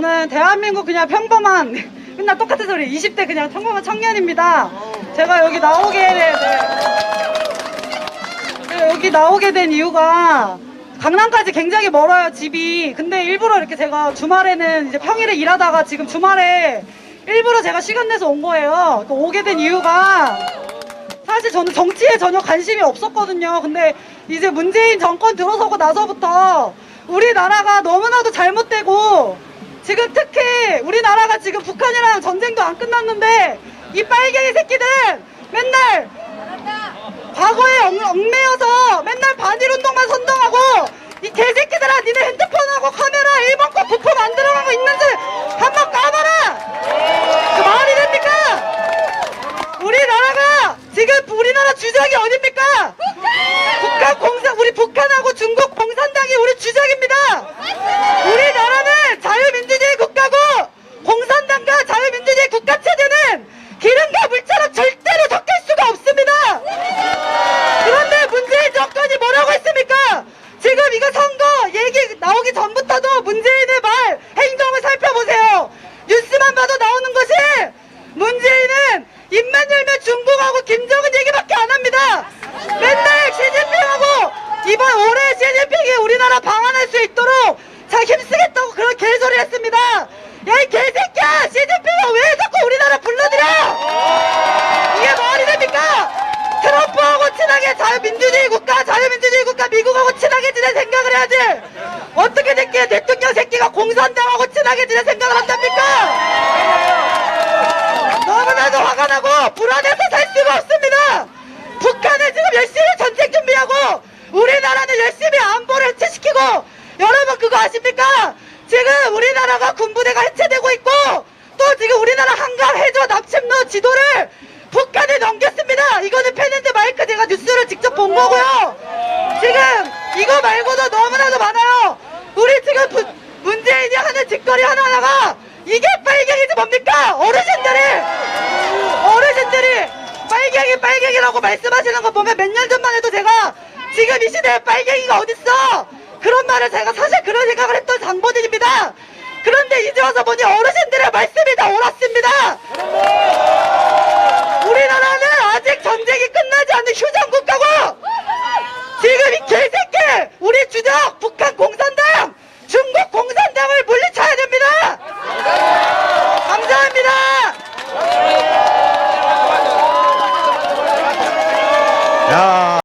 저는 대한민국 그냥 평범한 맨날 똑같은 소리 20대 그냥 평범한 청년입니다. 제가 여기 나오게 네, 네. 여기 나오게 된 이유가 강남까지 굉장히 멀어요 집이. 근데 일부러 이렇게 제가 주말에는 이제 평일에 일하다가 지금 주말에 일부러 제가 시간 내서 온 거예요. 또 오게 된 이유가 사실 저는 정치에 전혀 관심이 없었거든요. 근데 이제 문재인 정권 들어서고 나서부터 우리나라가 너무나도 잘못되고 지금 특히 우리나라가 지금 북한이랑 전쟁도 안 끝났는데 이 빨갱이 새끼들 맨날 과거에 얽, 얽매여서 맨날 반일 운동만 선동하고 이 개새끼들아 니네 핸드폰하고 카메라 일본 거 부품 만들어간 거 있는지 한번 까봐라! 그 말이 됩니까? 우리나라가 지금 우리나라 주적이 어딥니까? 북한 공산 우리 북한하고 중국 공산당이 우리 주적입니다 우리나라는 자유민주주의 국가고 공산당과 자유민주주의 국가 체제는 기름과 물처럼 절대로 섞일 수가 없습니다 그런데 문재인 정권이 뭐라고 했습니까? 지금 이거 선거 얘기 나오기 전부터도 문재인의 말, 행동을 살펴보세요. 뉴스만 봐도 나오는 것이 문재인은 입만 열면 중국하고 김정은 얘기밖에 안 합니다. 맨날 시진핑하고 이번 올해 시진핑이 우리나라 방한할 수 있도록 자 힘쓰겠다고 그런 개소리 했습니다. 야 이 개새끼야! 시진핑이 왜 자꾸 우리나라 불러들여! 이게 말이 됩니까? 트럼프하고 친하게 자유민주주의 국가, 자유민주주의 국가 미국하고 친하게 지낼 생각을 해야지. 어떻게 됐기에 대통령 새끼가 공산당하고 친하게 지낼 생각을 한답니까? 너무나도 화가 나고 불안해서 살 수가 없습니다. 북한은 지금 열심히 전쟁 준비하고 우리나라는 열심히 안보를 해체시키고 여러분 그거 아십니까? 지금 우리나라가 군부대가 해체되고 있고 또 지금 우리나라 한강 해저 납침로 지도를 북한에 넘겼습니다. 이거는 팬앤드 마이크 제가 뉴스를 직접 본 거고요. 지금 이거 말고도 너무나도 많아요. 우리 지금 부- 문재인이 하는 짓거리 하나하나가 이게 빨갱이지 뭡니까? 어르신들이 어르신들이 빨갱이 빨갱이라고 말씀하시는 거 보면 몇 년 전만 해도 제가 지금 이 시대에 빨갱이가 어딨어? 그런 말을 제가 사실 그런 생각을 했던 장본인입니다. 그런데 이제 와서 보니 어르신들의 말씀이 다 옳았습니다.